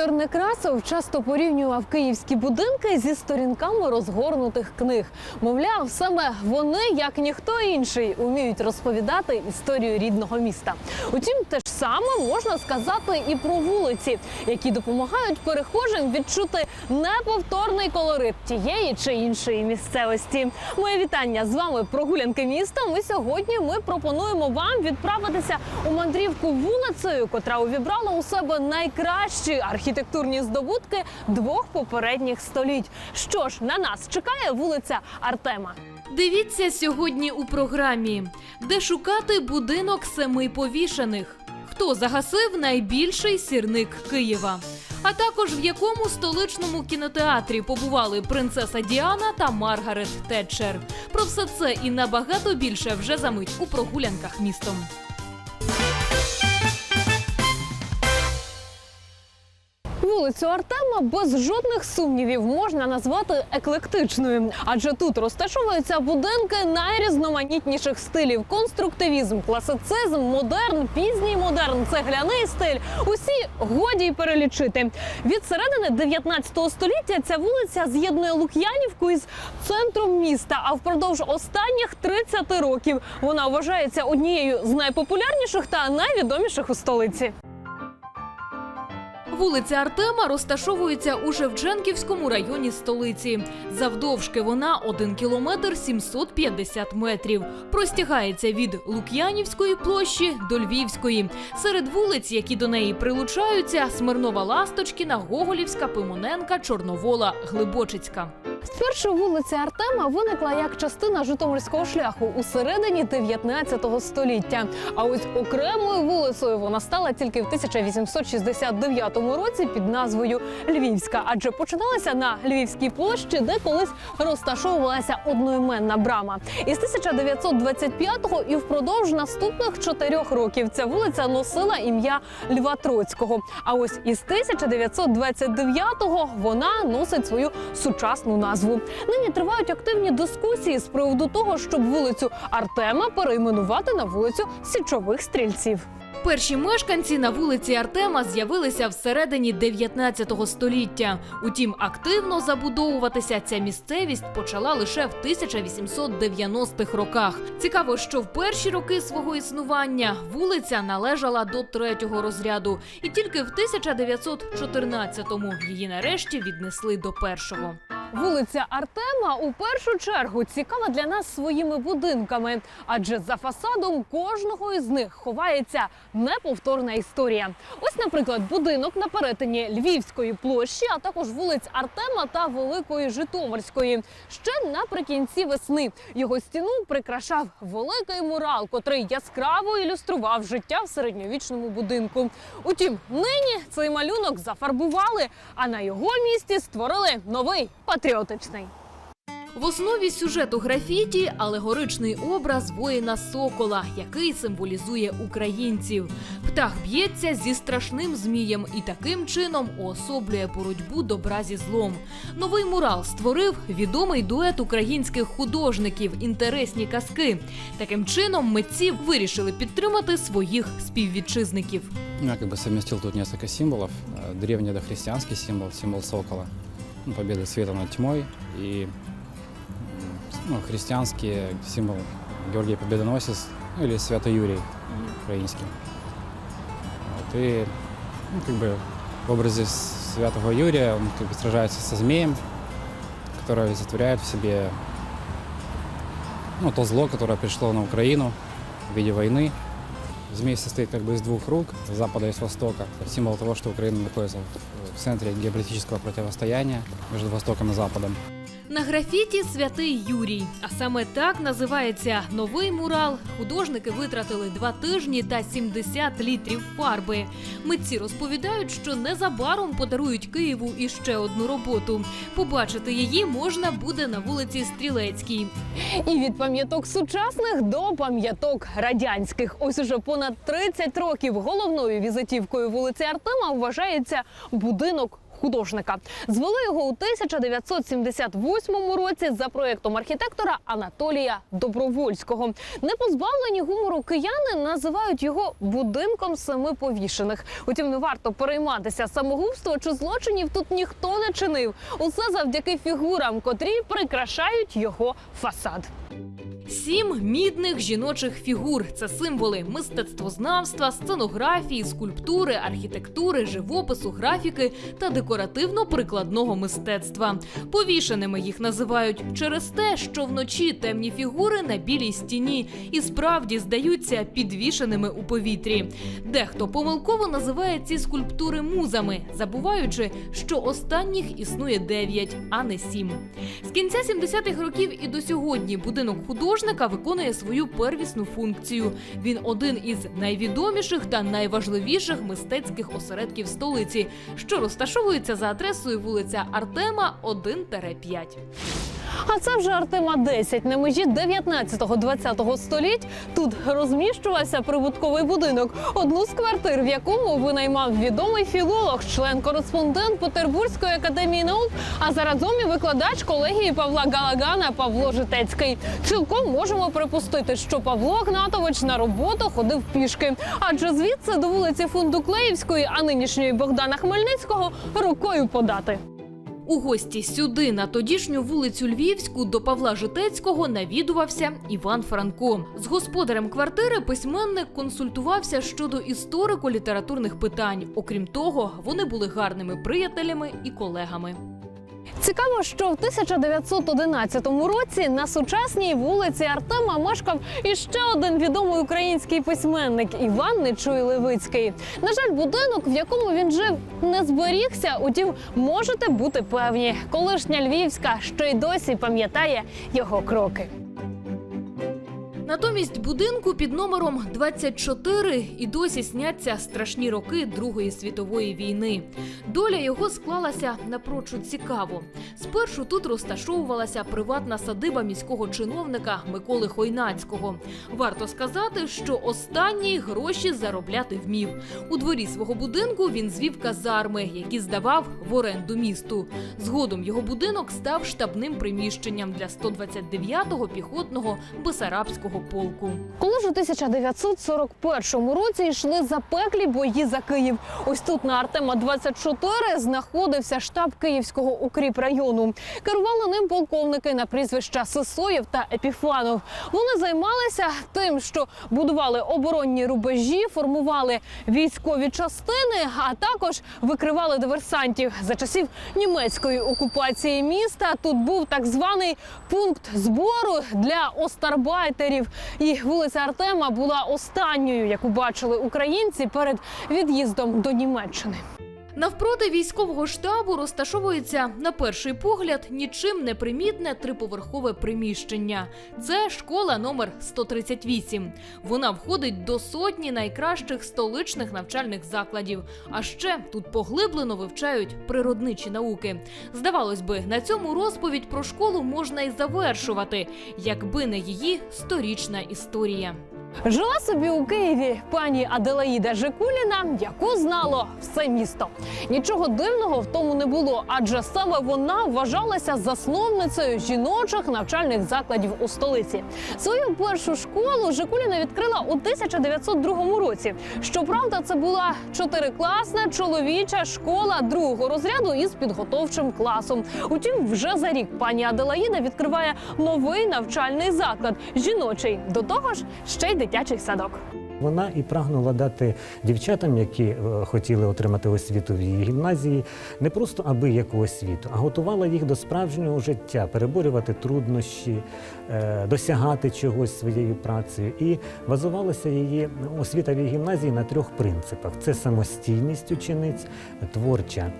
Віктор Некрасов часто порівнював київські будинки зі сторінками розгорнутих книг. Мовляв, саме вони, як ніхто інший, уміють розповідати історію рідного міста. Утім, те ж саме можна сказати і про вулиці, які допомагають перехожим відчути неповторний колорит тієї чи іншої місцевості. Моє вітання з вами прогулянки містом. І сьогодні ми пропонуємо вам відправитися у мандрівку вулицею, котра увібрала у себе найкращі архітектурні здобутки двох попередніх століть. Що ж, на нас чекає вулиця Артема. Дивіться сьогодні у програмі, де шукати будинок семи повішених. Хто загасив найбільший сірник Києва? А також в якому столичному кінотеатрі побували принцеса Діана та Маргарет Тетчер. Про все це і набагато більше вже за мить у прогулянках містом. Вулицю Артема без жодних сумнівів можна назвати еклектичною, адже тут розташовуються будинки найрізноманітніших стилів: конструктивізм, класицизм, модерн, пізній модерн, цегляний стиль. Усі годі й перелічити. Від середини 19 століття ця вулиця з'єднує Лук'янівку із центром міста. А впродовж останніх 30 років вона вважається однією з найпопулярніших та найвідоміших у столиці. Вулиця Артема розташовується у Шевченківському районі столиці. Завдовжки вона 1 кілометр 750 метрів. Простягається від Лук'янівської площі до Львівської. Серед вулиць, які до неї прилучаються, Смирнова Ласточкіна, Гоголівська, Пимоненка, Чорновола, Глибочицька. Спершу вулиця Артема виникла як частина Житомирського шляху у середині 19 століття. А ось окремою вулицею вона стала тільки в 1869 році під назвою Львівська, адже починалася на Львівській площі, де колись розташовувалася одноіменна брама. Із 1925-го і впродовж наступних чотирьох років ця вулиця носила ім'я Льва Троцького. А ось із 1929-го вона носить свою сучасну назву. Нині тривають активні дискусії з приводу того, щоб вулицю Артема перейменувати на вулицю Січових стрільців. Перші мешканці на вулиці Артема з'явилися всередині 19 століття. Утім, активно забудовуватися ця місцевість почала лише в 1890-х роках. Цікаво, що в перші роки свого існування вулиця належала до третього розряду, і тільки в 1914-му її нарешті віднесли до першого. Вулиця Артема у першу чергу цікава для нас своїми будинками, адже за фасадом кожного із них ховається неповторна історія. Ось, наприклад, будинок на перетині Львівської площі, а також вулиць Артема та Великої Житомирської. Ще наприкінці весни його стіну прикрашав великий мурал, котрий яскраво ілюстрував життя в середньовічному будинку. Утім, нині цей малюнок зафарбували, а на його місці створили новий патріотичний. В основі сюжету графіті алегоричний образ воїна Сокола, який символізує українців. Птах б'ється зі страшним змієм і таким чином уособлює боротьбу добра зі злом. Новий мурал створив відомий дует українських художників інтересні казки. Таким чином митці вирішили підтримати своїх співвітчизників. Ну, Я как бы тут несколько символов. Э, Древний дохристианский символ, символ сокола, ну, победы света над тьмой, и ну, христианский символ Георгий Победоносец, ну, или Свято Юрий украинский. Вот, и ну, как бы в образе Святого Юрия он как бы сражается со змеем, который олицетворяет в себе ну, то зло, которое пришло на Украину в виде войны. Змей состоит как бы из двух рук, с запада и с востока. Символ того, что Украина находится в- центре геополитического противостояния между Востоком и Западом. На графіті святий Юрій. А саме так називається новий мурал. Художники витратили два тижні та 70 літрів фарби. Митці розповідають, що незабаром подарують Києву іще одну роботу. Побачити її можна буде на вулиці Стрілецькій. І від пам'яток сучасних до пам'яток радянських. Ось уже понад 30 років головною візитівкою вулиці Артема вважається будинок художника. Звели його у 1978 році за проєктом архітектора Анатолія Добровольського. Непозбавлені гумору кияни називають його будинком семи повішених. Утім, не варто перейматися самогубства чи злочинів тут ніхто не чинив. Усе завдяки фігурам, котрі прикрашають його фасад. Сім мідних жіночих фігур це символи мистецтвознавства, сценографії, скульптури, архітектури, живопису, графіки та декоративно-прикладного мистецтва. Повішеними їх називають через те, що вночі темні фігури на білій стіні і справді здаються підвішеними у повітрі. Дехто помилково називає ці скульптури музами, забуваючи, що останніх існує дев'ять, а не сім. З кінця 70-х років і до сьогодні будинок художника виконує свою первісну функцію. Він один із найвідоміших та найважливіших мистецьких осередків столиці, що розташовується за адресою вулиця Артема 1-5. А це вже Артема 10 на межі 19-20 століть. Тут розміщувався прибутковий будинок. Одну з квартир, в якому винаймав відомий філолог, член-кореспондент Петербурзької академії наук, а заразом і викладач колегії Павла Галагана Павло Житецький. Цілком можемо припустити, що Павло Гнатович на роботу ходив пішки, адже звідси до вулиці Фундуклеївської, а нинішньої Богдана Хмельницького рукою подати. У гості сюди, на тодішню вулицю Львівську, до Павла Житецького навідувався Іван Франко. З господарем квартири письменник консультувався щодо історико-літературних питань. Окрім того, вони були гарними приятелями і колегами. Цікаво, що в 1911 році на сучасній вулиці Артема мешкав іще один відомий український письменник Іван Нечуй Левицький. На жаль, будинок, в якому він жив, не зберігся. Утім, можете бути певні, колишня Львівська ще й досі пам'ятає його кроки. Натомість будинку під номером 24 і досі сняться страшні роки Другої світової війни. Доля його склалася напрочуд цікаво. Спершу тут розташовувалася приватна садиба міського чиновника Миколи Хойнацького. Варто сказати, що останній гроші заробляти вмів. У дворі свого будинку він звів казарми, які здавав в оренду місту. Згодом його будинок став штабним приміщенням для 129-го піхотного Бесарабського полку. Коли ж у 1941 році йшли запеклі бої за Київ. Ось тут на Артема 24 знаходився штаб Київського укріпрайону. Керували ним полковники на прізвища Сисоєв та Епіфанов. Вони займалися тим, що будували оборонні рубежі, формували військові частини, а також викривали диверсантів за часів німецької окупації міста. Тут був так званий пункт збору для остарбайтерів. І вулиця Артема була останньою, яку бачили українці перед від'їздом до Німеччини. Навпроти військового штабу розташовується на перший погляд нічим не примітне триповерхове приміщення. Це школа номер 138. Вона входить до сотні найкращих столичних навчальних закладів. А ще тут поглиблено вивчають природничі науки. Здавалось би, на цьому розповідь про школу можна й завершувати, якби не її сторічна історія. Жила собі у Києві пані Аделаїда Жикуліна, яку знало все місто. Нічого дивного в тому не було, адже саме вона вважалася засновницею жіночих навчальних закладів у столиці. Свою першу школу Жикуліна відкрила у 1902 році. Щоправда, це була чотирикласна чоловіча школа другого розряду із підготовчим класом. Утім, вже за рік пані Аделаїда відкриває новий навчальний заклад жіночий. До того ж, ще й дитячий садок. Вона і прагнула дати дівчатам, які е, хотіли отримати освіту в її гімназії, не просто аби яку освіту, а готувала їх до справжнього життя, переборювати труднощі, е, досягати чогось своєю працею. І базувалася її освіта в її гімназії на трьох принципах: це самостійність учениць, творча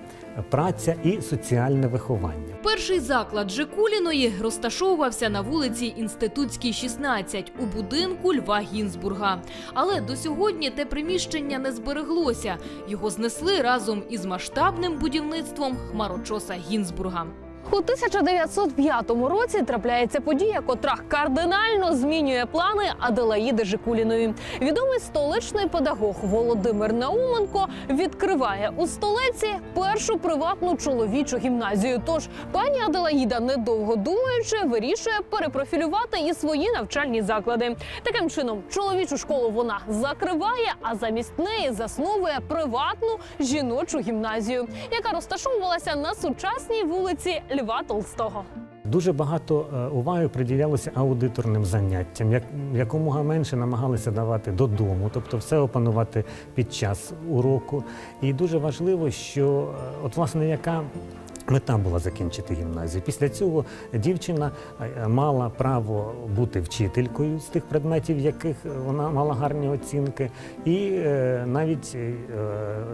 праця і соціальне виховання. Перший заклад Жекуліної розташовувався на вулиці Інститутській, 16, у будинку Льва Гінзбурга. Але до сьогодні те приміщення не збереглося. Його знесли разом із масштабним будівництвом хмарочоса Гінзбурга. У 1905 році трапляється подія, котра кардинально змінює плани Аделаїди Жикуліної. Відомий столичний педагог Володимир Науменко відкриває у столиці першу приватну чоловічу гімназію. Тож пані Аделаїда, недовго думаючи, вирішує перепрофілювати і свої навчальні заклади. Таким чином, чоловічу школу вона закриває, а замість неї засновує приватну жіночу гімназію, яка розташовувалася на сучасній вулиці Льва Толстого. Дуже багато е, уваги приділялося аудиторним заняттям, як якомога менше намагалися давати додому, тобто все опанувати під час уроку. І дуже важливо, що е, от власне яка. Мета була закінчити гімназію. Після цього дівчина е, мала право бути вчителькою з тих предметів, яких вона мала гарні оцінки, і навіть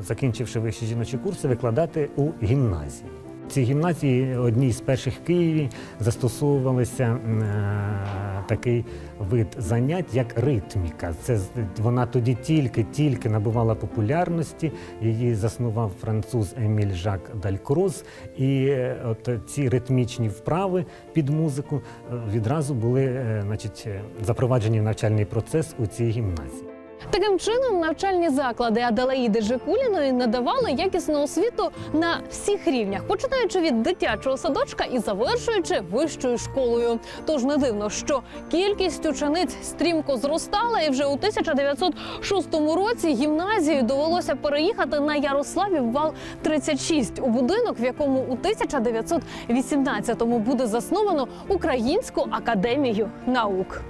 закінчивши вищі жіночі курси, викладати у гімназії. Ці гімназії одній з перших в Києві застосовувалися е, такий вид занять, як ритміка. Це вона тоді тільки-тільки набувала популярності. Її заснував француз Еміль Жак Далькроз. І е, от ці ритмічні вправи під музику е, відразу були значить, запроваджені в навчальний процес у цій гімназії. Таким чином, навчальні заклади Аделаїди Жикуліної надавали якісну освіту на всіх рівнях, починаючи від дитячого садочка і завершуючи вищою школою. Тож не дивно, що кількість учениць стрімко зростала, і вже у 1906 році гімназію довелося переїхати на Ярославів вал 36 у будинок, в якому у 1918-му буде засновано Українську академію наук.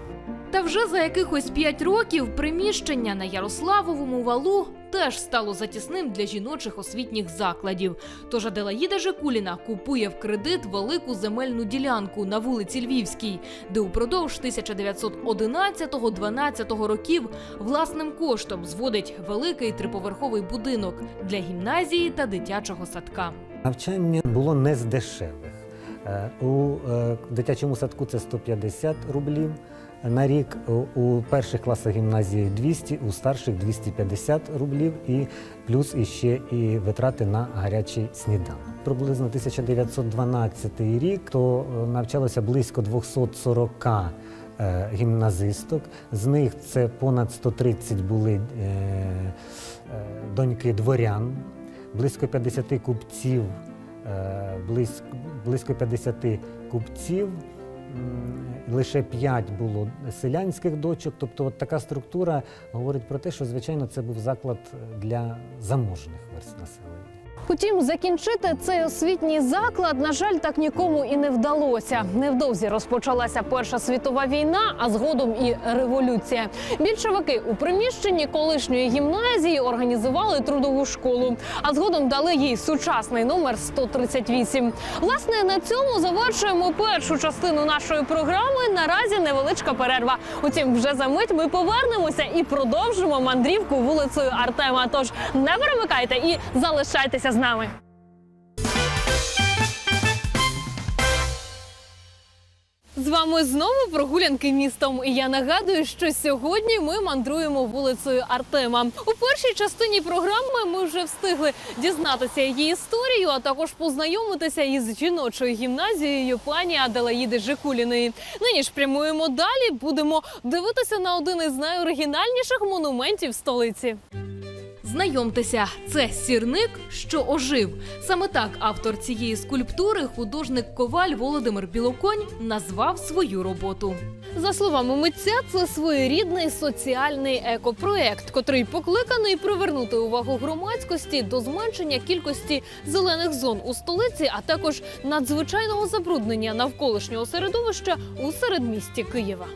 Та вже за якихось п'ять років приміщення на Ярославовому валу теж стало затісним для жіночих освітніх закладів. Тож Аделаїда Жикуліна купує в кредит велику земельну ділянку на вулиці Львівській, де упродовж 1911-12 років власним коштом зводить великий триповерховий будинок для гімназії та дитячого садка. Навчання було не з дешевих. Е, У е, дитячому садку це 150 рублів на рік, у- перших класах гімназії 200, у старших 250 рублів і плюс іще і витрати на гарячий сніданок. Приблизно 1912 рік то е, навчалося близько 240 е, гімназисток. З них це понад 130 були е, доньки дворян, близько 50 купців, близько 50 купців. Лише 5 було селянських дочок. Тобто, от така структура говорить про те, що звичайно це був заклад для заможних верст населення. Утім, закінчити цей освітній заклад, на жаль, так нікому і не вдалося. Невдовзі розпочалася Перша світова війна, а згодом і революція. Більшовики у приміщенні колишньої гімназії організували трудову школу, а згодом дали їй сучасний номер 138. Власне, на цьому завершуємо першу частину нашої програми. Наразі невеличка перерва. Утім, вже за мить ми повернемося і продовжимо мандрівку вулицею Артема. Тож не перемикайте і залишайтеся з нами. З вами знову прогулянки містом. І я нагадую, що сьогодні ми мандруємо вулицею Артема. У першій частині програми ми вже встигли дізнатися її історію, а також познайомитися із жіночою гімназією пані Аделаїди Жикуліної. Нині ж прямуємо далі. Будемо дивитися на один із найоригінальніших монументів столиці. Знайомтеся, це сірник, що ожив. Саме так автор цієї скульптури, художник коваль Володимир Білоконь, назвав свою роботу. За словами митця, це своєрідний соціальний екопроект, котрий покликаний привернути увагу громадськості до зменшення кількості зелених зон у столиці, а також надзвичайного забруднення навколишнього середовища у середмісті Києва.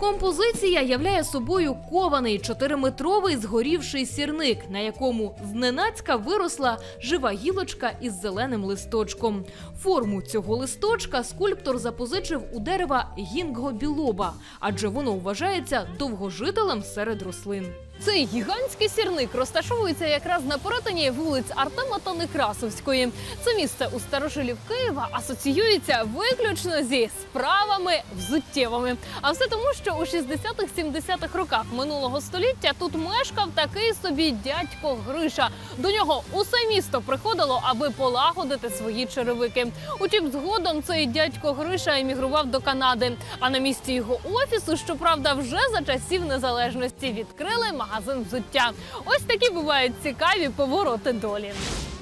Композиція являє собою кований чотириметровий згорівший сірник, на якому зненацька виросла жива гілочка із зеленим листочком. Форму цього листочка скульптор запозичив у дерева гінгго білоба, адже воно вважається довгожителем серед рослин. Цей гігантський сірник розташовується якраз на перетині вулиць Артема та Некрасовської. Це місце у старожилів Києва асоціюється виключно зі справами взуттєвими. А все тому, що у 60-70-х роках минулого століття тут мешкав такий собі дядько Гриша. До нього усе місто приходило, аби полагодити свої черевики. Утім, згодом цей дядько Гриша емігрував до Канади. А на місці його офісу, щоправда, вже за часів незалежності відкрили магазин взуття. Ось такі бувають цікаві повороти долі.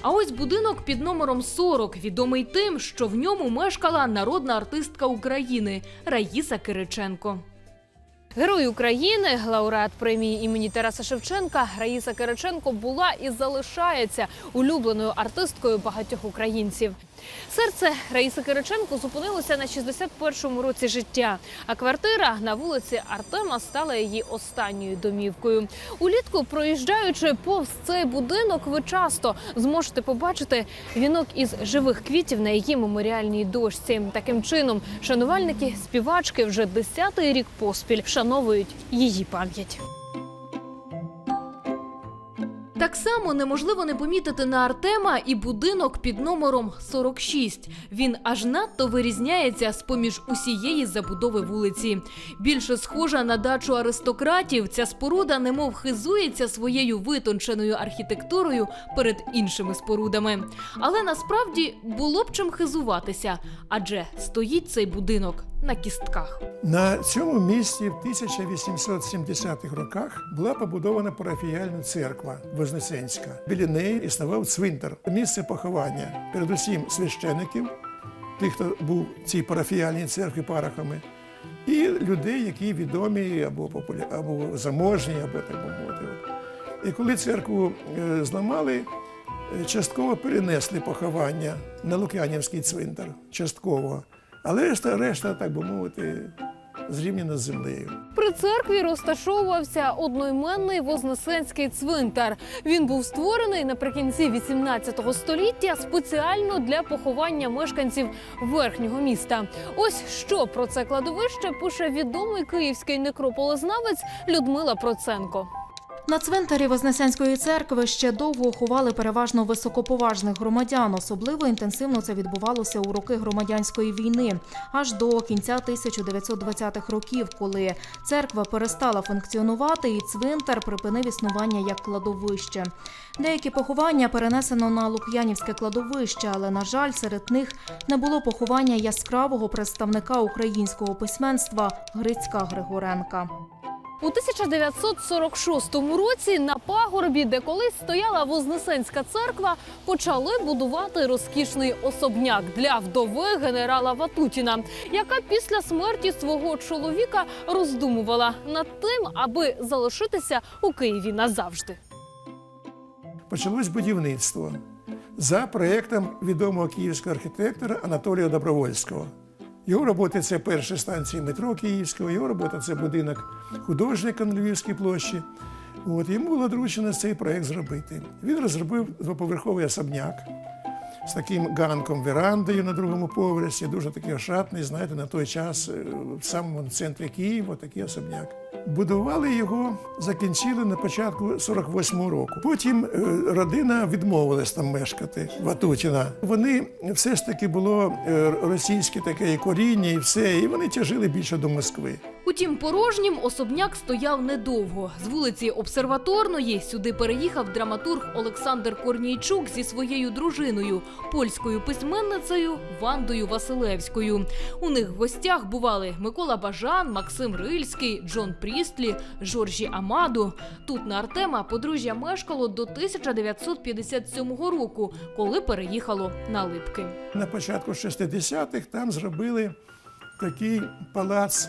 А ось будинок під номером 40 відомий тим, що в ньому мешкала народна артистка України Раїса Кириченко. Герой України, лауреат премії імені Тараса Шевченка Раїса Кириченко була і залишається улюбленою артисткою багатьох українців. Серце Раїси Кириченко зупинилося на 61-му році життя, а квартира на вулиці Артема стала її останньою домівкою. Улітку, проїжджаючи повз цей будинок, ви часто зможете побачити вінок із живих квітів на її меморіальній дошці. Таким чином, шанувальники співачки вже десятий рік поспіль вшановують її пам'ять. Так само неможливо не помітити на Артема і будинок під номером 46. Він аж надто вирізняється з поміж усієї забудови вулиці. Більше схожа на дачу аристократів, ця споруда немов хизується своєю витонченою архітектурою перед іншими спорудами. Але насправді було б чим хизуватися, адже стоїть цей будинок на кістках. На цьому місці в 1870-х роках була побудована парафіяльна церква Вознесенська. Біля неї існував цвинтар, місце поховання, передусім священиків, тих, хто був в цій парафіяльній церкві парахами, і людей, які відомі або популя... або заможні, або так би мовити. І коли церкву е, зламали, е, частково перенесли поховання на Лук'янівський цвинтар, частково. Але решта, решта, так би мовити, зрівняна з землею. При церкві розташовувався одноіменний Вознесенський цвинтар. Він був створений наприкінці 18 століття спеціально для поховання мешканців верхнього міста. Ось що про це кладовище пише відомий київський некрополознавець Людмила Проценко. На цвинтарі Вознесенської церкви ще довго ховали переважно високоповажних громадян. Особливо інтенсивно це відбувалося у роки громадянської війни, аж до кінця 1920-х років, коли церква перестала функціонувати і цвинтар припинив існування як кладовище. Деякі поховання перенесено на Лук'янівське кладовище, але на жаль, серед них не було поховання яскравого представника українського письменства Грицька Григоренка. У 1946 році на пагорбі, де колись стояла Вознесенська церква, почали будувати розкішний особняк для вдови генерала Ватутіна, яка після смерті свого чоловіка роздумувала над тим, аби залишитися у Києві назавжди. Почалось будівництво за проєктом відомого київського архітектора Анатолія Добровольського. Його роботи це перша станція метро Київського, його робота це будинок художника на Львівській площі. От, йому було доручено цей проєкт зробити. Він розробив двоповерховий особняк з таким ганком верандою на другому поверсі, дуже такий ошатний, знаєте, на той час е, в самому центрі Києва такий особняк. Будували його, закінчили на початку 48-го року. Потім е, родина відмовилась там мешкати Ватутіна. Вони все ж таки було е, російське таке коріння, і все, і вони тяжили більше до Москви. Утім, порожнім особняк стояв недовго. З вулиці Обсерваторної сюди переїхав драматург Олександр Корнійчук зі своєю дружиною, польською письменницею Вандою Василевською. У них в гостях бували Микола Бажан, Максим Рильський, Джон Прістлі, Жоржі Амаду. Тут на Артема подружжя мешкало до 1957 року, коли переїхало на Липки. На початку 60-х там зробили такий палац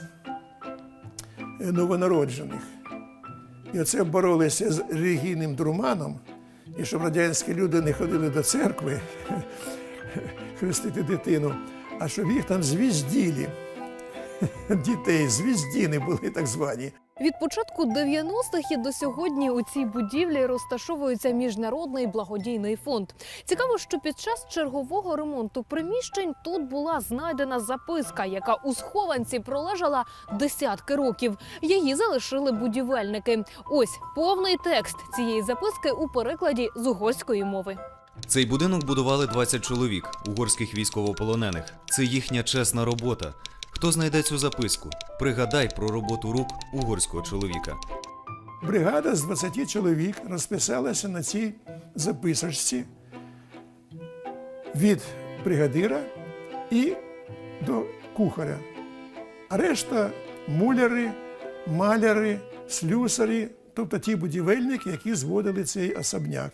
е, новонароджених. І оце боролися з релігійним друманом, і щоб радянські люди не ходили до церкви хрестити дитину, а щоб їх там звізділі. Дітей, звіздіни були так звані. Від початку 90-х і до сьогодні у цій будівлі розташовується міжнародний благодійний фонд. Цікаво, що під час чергового ремонту приміщень тут була знайдена записка, яка у схованці пролежала десятки років. Її залишили будівельники. Ось повний текст цієї записки у перекладі з угорської мови. Цей будинок будували 20 чоловік, угорських військовополонених. Це їхня чесна робота. Хто знайде цю записку? Пригадай про роботу рук угорського чоловіка. Бригада з 20 чоловік розписалася на цій записочці від бригадира і до кухаря. А решта муляри, маляри, слюсарі, тобто ті будівельники, які зводили цей особняк.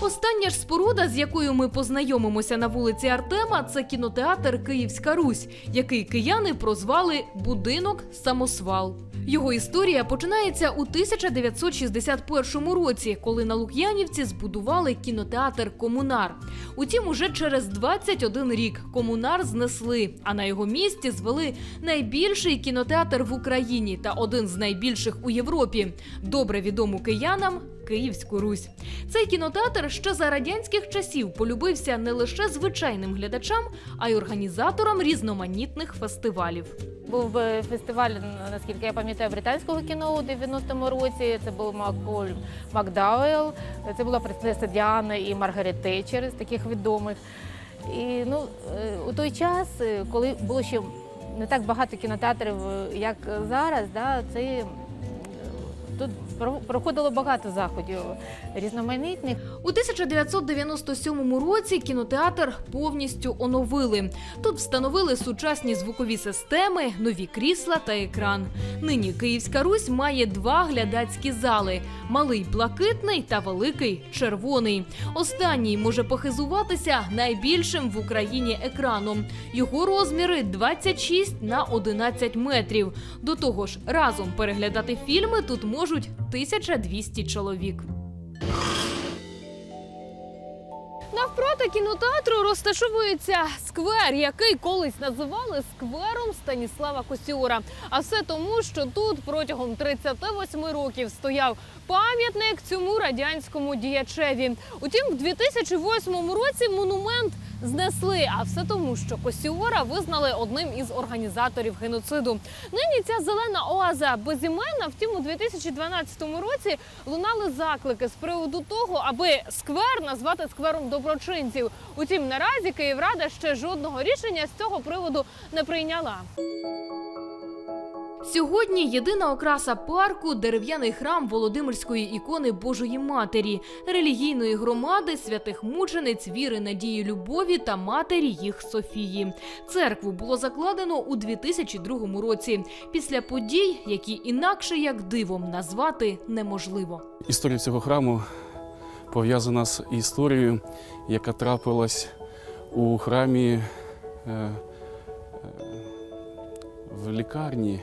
Остання ж споруда, з якою ми познайомимося на вулиці Артема, це кінотеатр Київська Русь, який кияни прозвали будинок Самосвал. Його історія починається у 1961 році, коли на Лук'янівці збудували кінотеатр Комунар. Утім, уже через 21 рік комунар знесли, а на його місці звели найбільший кінотеатр в Україні та один з найбільших у Європі. Добре відому киянам Київську Русь. Цей кінотеатр ще за радянських часів полюбився не лише звичайним глядачам, а й організаторам різноманітних фестивалів. Був е, фестиваль, наскільки я пам'ятаю, британського кіно у 90-му році. Це був Макколь Макдауел, це була принцеса Діана і Маргарет Тетчер, з таких відомих. І ну, е, у той час, е, коли було ще не так багато кінотеатрів, як зараз, да, це проходило багато заходів різноманітних. У 1997 році кінотеатр повністю оновили. Тут встановили сучасні звукові системи, нові крісла та екран. Нині Київська Русь має два глядацькі зали: малий блакитний та великий червоний. Останній може похизуватися найбільшим в Україні екраном. Його розміри 26 на 11 метрів. До того ж, разом переглядати фільми тут можуть 1200 чоловік. Навпроти кінотеатру розташовується сквер, який колись називали сквером Станіслава Косіора. А все тому, що тут протягом 38 років стояв пам'ятник цьому радянському діячеві. Утім, в 2008 році монумент знесли. А все тому, що Косіора визнали одним із організаторів геноциду. Нині ця зелена оаза безіменна. Втім, у 2012 році лунали заклики з приводу того, аби сквер назвати сквером доброчинців. Утім, наразі Київрада ще жодного рішення з цього приводу не прийняла. Сьогодні єдина окраса парку дерев'яний храм Володимирської ікони Божої Матері, релігійної громади святих мучениць віри, надії, любові та матері їх Софії. Церкву було закладено у 2002 році після подій, які інакше як дивом назвати неможливо. Історія цього храму пов'язана з історією, яка трапилась у храмі е, е, в лікарні.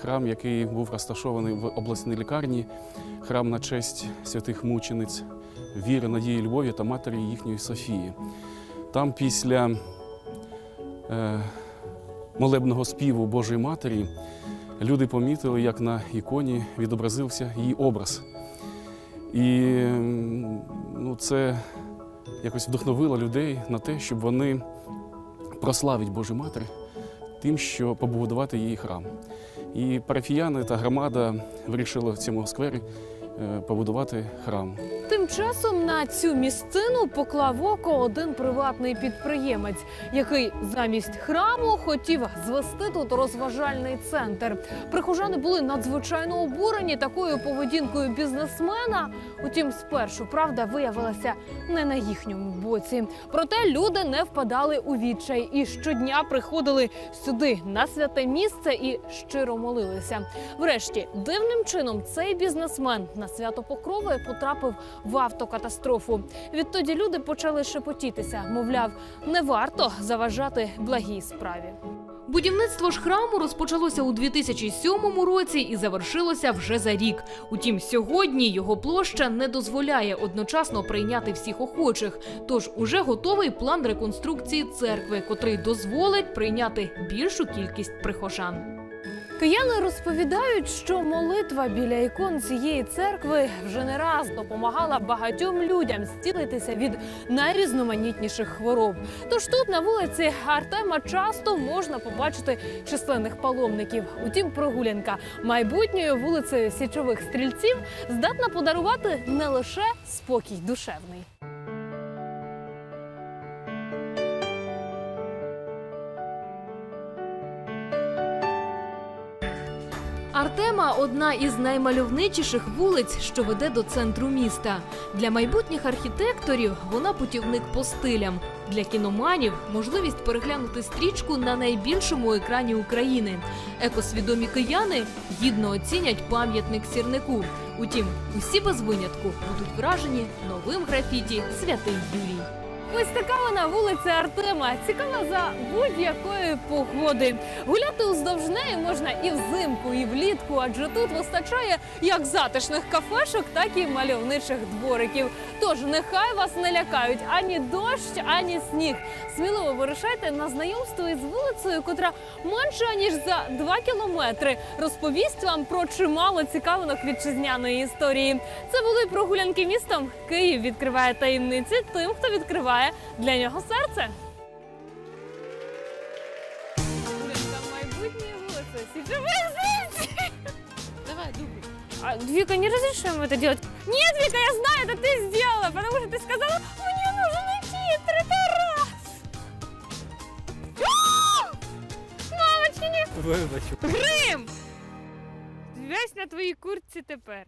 Храм, який був розташований в обласній лікарні, храм на честь святих мучениць віри, надії, любові та матері їхньої Софії. Там після е, молебного співу Божої Матері люди помітили, як на іконі відобразився її образ. І ну, це якось вдохновило людей на те, щоб вони прославить Божу Матір тим, що побудувати її храм. І парафіяни та громада вирішили в цьому сквері побудувати храм. Тим часом на цю місцину поклав око один приватний підприємець, який замість храму хотів звести тут розважальний центр. Прихожани були надзвичайно обурені такою поведінкою бізнесмена. Утім, спершу правда виявилася не на їхньому боці. Проте люди не впадали у відчай і щодня приходили сюди на святе місце і щиро молилися. Врешті, дивним чином, цей бізнесмен на свято Покрови потрапив в автокатастрофу. Відтоді люди почали шепотітися, мовляв, не варто заважати благій справі. Будівництво ж храму розпочалося у 2007 році і завершилося вже за рік. Утім, сьогодні його площа не дозволяє одночасно прийняти всіх охочих. Тож уже готовий план реконструкції церкви, котрий дозволить прийняти більшу кількість прихожан. Кияни розповідають, що молитва біля ікон цієї церкви вже не раз допомагала багатьом людям зцілитися від найрізноманітніших хвороб. Тож тут на вулиці Артема часто можна побачити численних паломників. Утім, прогулянка майбутньою вулицею січових стрільців здатна подарувати не лише спокій душевний. Артема одна із наймальовничіших вулиць, що веде до центру міста. Для майбутніх архітекторів вона путівник по стилям. Для кіноманів можливість переглянути стрічку на найбільшому екрані України. Екосвідомі кияни гідно оцінять пам'ятник сірнику. Утім, усі без винятку будуть вражені новим графіті Святий Юрій. Ось така вона вулиця Артема. Цікава за будь-якої погоди. Гуляти уздовж неї можна і взимку, і влітку, адже тут вистачає як затишних кафешок, так і мальовничих двориків. Тож нехай вас не лякають ані дощ, ані сніг. Сміливо вирушайте на знайомство із вулицею, котра менше ніж за два кілометри розповість вам про чимало цікавинок вітчизняної історії. Це були прогулянки містом. Київ відкриває таємниці тим, хто відкриває для нього серце. Прогулянка майбутньої вулиці Січових Стрільців. Давай, дубль. А, Вика, не разрешаем это делать. Нет, Вика, я знаю, это ты сделала, потому что ты сказала, мне нужен идти, тритарас. Мамочки, не... Грим! Весь на твоїй куртці тепер.